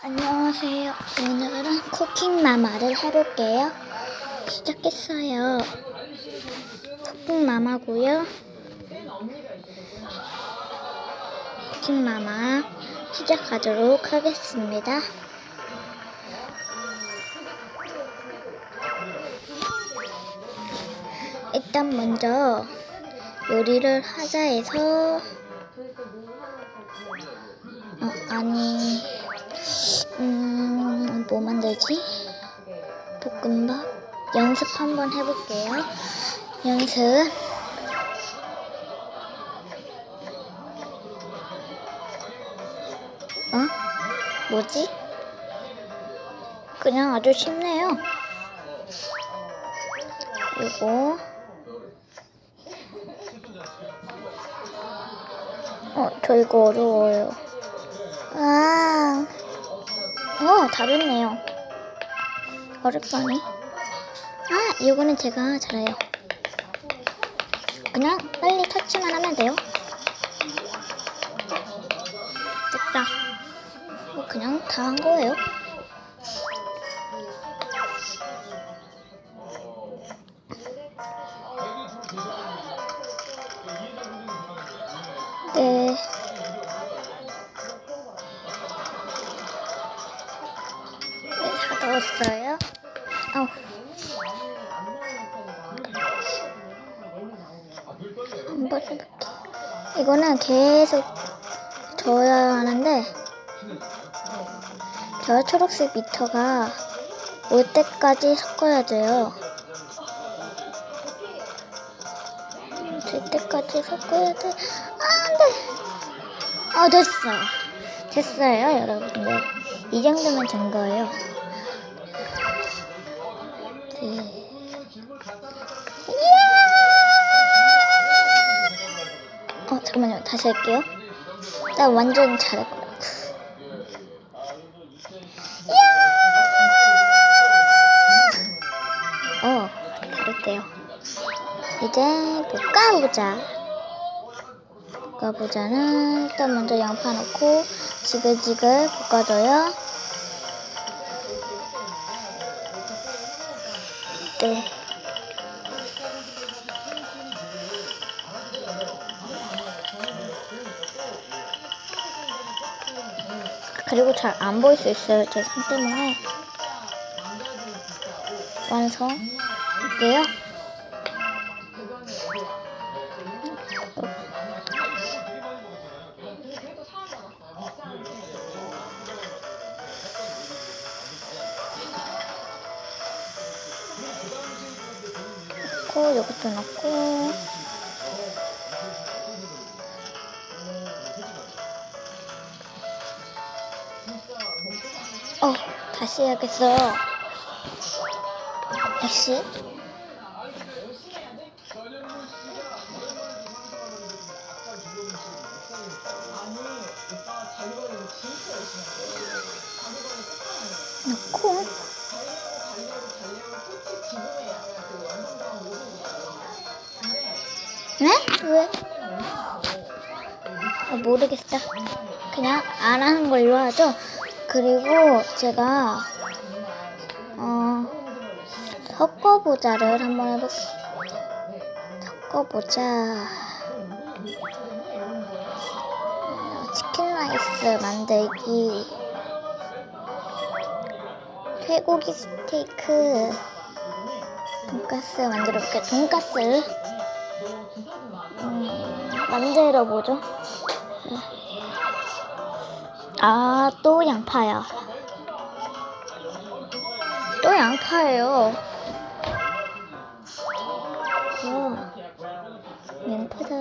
안녕하세요. 오늘은 쿠킹 마마를 해볼게요. 시작했어요. 쿠킹 마마고요. 쿠킹 마마 시작하도록 하겠습니다. 일단 먼저 요리를 하자 해서 어, 아니 음, 뭐 만들지? 볶음밥? 연습 한번 해볼게요. 연습. 어? 뭐지? 그냥 아주 쉽네요. 그리고, 어, 저 이거 어려워요. 아, 어, 다 됐네요. 어렵다니. 아, 이거는 제가 잘해요. 그냥 빨리 터치만 하면 돼요. 됐다. 뭐 그냥 다 한 거예요. 네. 네, 다 넣었어요. 어. 한번 해볼게. 이거는 계속 저어야 하는데, 저 초록색 미터가 올 때까지 섞어야 돼요. 될 때까지 섞어야 돼. 아, 안 돼! 아, 됐어. 됐어요, 여러분들. 이 정도면 된 거예요. 어, 잠깐만요. 다시 할게요. 나 완전 잘할 거야. 어, 잘했대요. 이제 볶아보자. 볶아보자는 일단 먼저 양파 넣고 지글지글 볶아줘요. 네. 그리고 잘 안 보일 수 있어요. 제 손 때문에. 완성. 할게요. 넣고 이것도 넣고 다시 해야겠어요 다시 넣고 네? 왜? 아, 모르겠어. 그냥 안 하는 걸로 하죠. 그리고 제가 어 섞어보자를 한번 해볼게요. 섞어보자. 어, 치킨 라이스 만들기. 쇠고기 스테이크. 돈가스 만들어볼게요. 돈가스. 음, 만들어 보죠. 아, 또 양파야. 또 양파예요. 와, 양파다.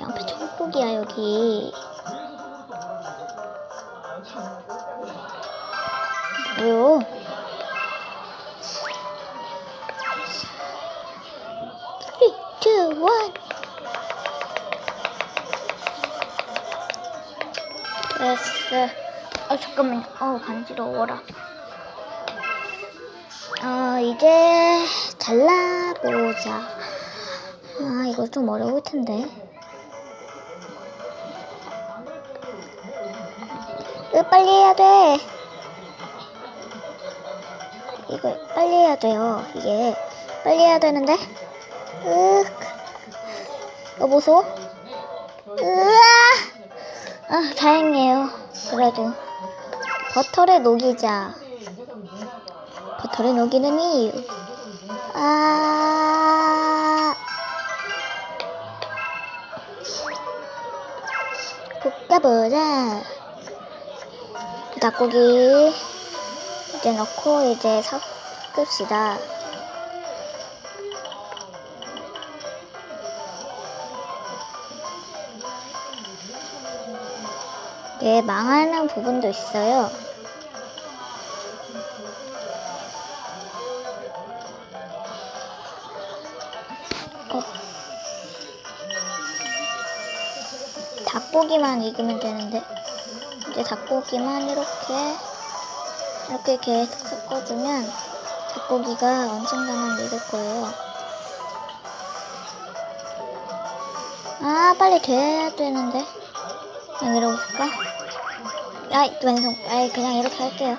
양파 천국이야, 여기. 뭐요? Three. 됐어. 어, 잠깐만요. 어, 간지러워라. 어, 이제 잘라보자. 아, 이거 좀 어려울 텐데. 으, 빨리 해야 돼. 이거 빨리 해야 돼요. 이게 빨리 해야 되는데. 으, 이거 보소. 으아! 아, 다행이에요. 그래도 버터를 녹이자. 버터를 녹이는 이유. 아. 볶아보자. 닭고기 이제 넣고 이제 섞읍시다. 예, 망하는 부분도 있어요. 어. 닭고기만 익으면 되는데 이제 닭고기만 이렇게 이렇게 계속 섞어주면 닭고기가 언젠가는 익을 거예요. 아 빨리 돼야 되는데 그냥 이러볼까? 아이 완성 아이 그냥 이렇게 할게요.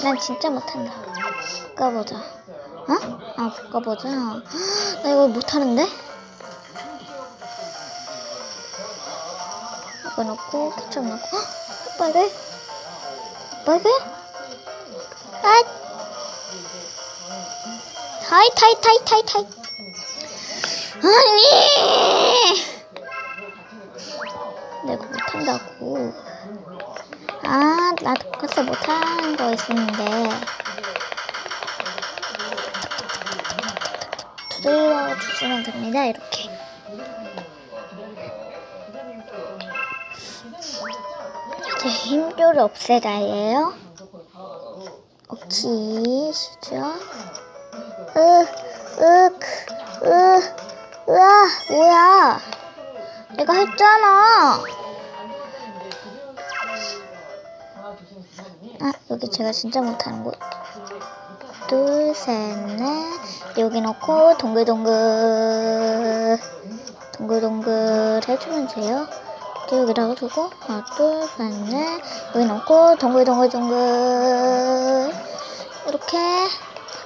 아난 진짜 못한다. 볶아보자. 어? 아 볶아보자. 나 이거 못하는데? 이거 넣고 케첩 넣고 헉! 빨개 빨개 아 타이 타이 타이 타이 타이 아니 내가 못한다고 아나 독학서 못하는 거 있었는데 두들려 주시면 됩니다 이렇게 이제 힘줄을 없애자예요. 오케이, 시죠. 으, 으, 으, 으아, 뭐야. 내가 했잖아. 아, 여기 제가 진짜 못하는 곳. 둘, 셋, 넷. 여기 넣고, 동글동글. 동글동글 해주면 돼요. 여기다가 두고 하나 둘 셋 넷 여기 넣고 동글동글동글 이렇게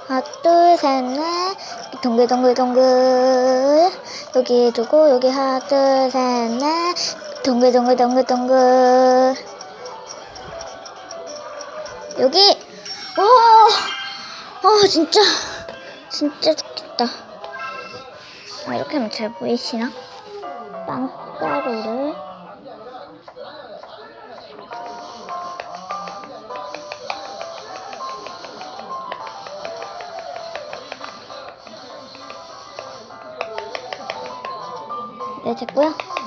하나 둘 셋 넷 동글동글동글 여기 두고 여기 하나 둘 셋 넷 동글동글동글동글 여기 오, 어 진짜 진짜 좋겠다 아, 이렇게 하면 잘 보이시나? 빵가루를 네, 됐고요.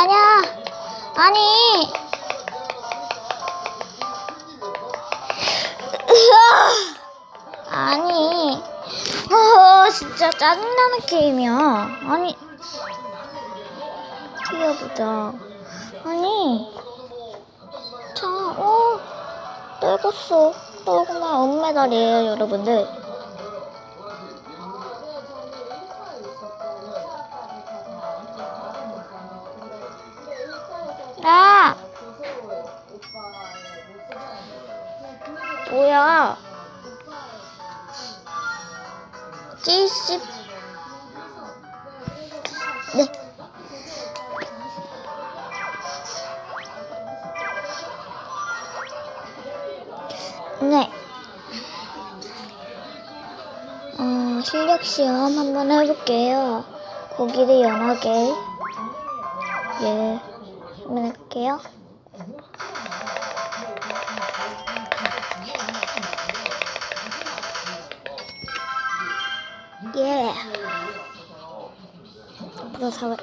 아니, 아니야. 아니. 아니, 아 진짜 짜증나는 게임이야. 아니, 뛰어보자. 아니, 자, 어, 떨궜어. 떨구면 은메달이에요, 여러분들. 70 네. 네. 어, 실력 시험 한번 해볼게요. 고기를 연하게. 예. 한번 해볼게요. 예. 그래서 사회.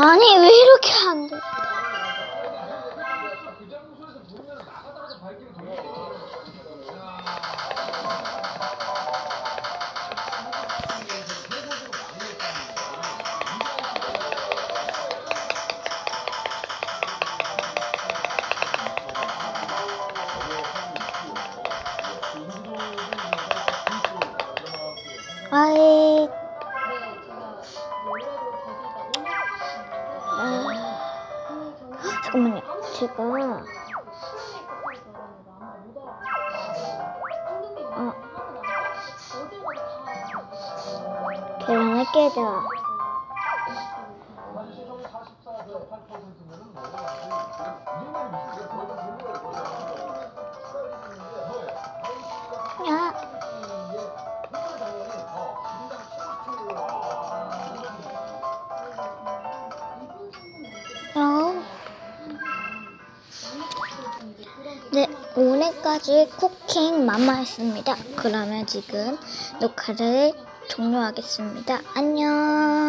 아니 왜 이렇게 안 잠깐만요. 제가 어, 계란을 깨자. 야. 오늘까지 쿠킹 마마였습니다. 그러면 지금 녹화를 종료하겠습니다. 안녕.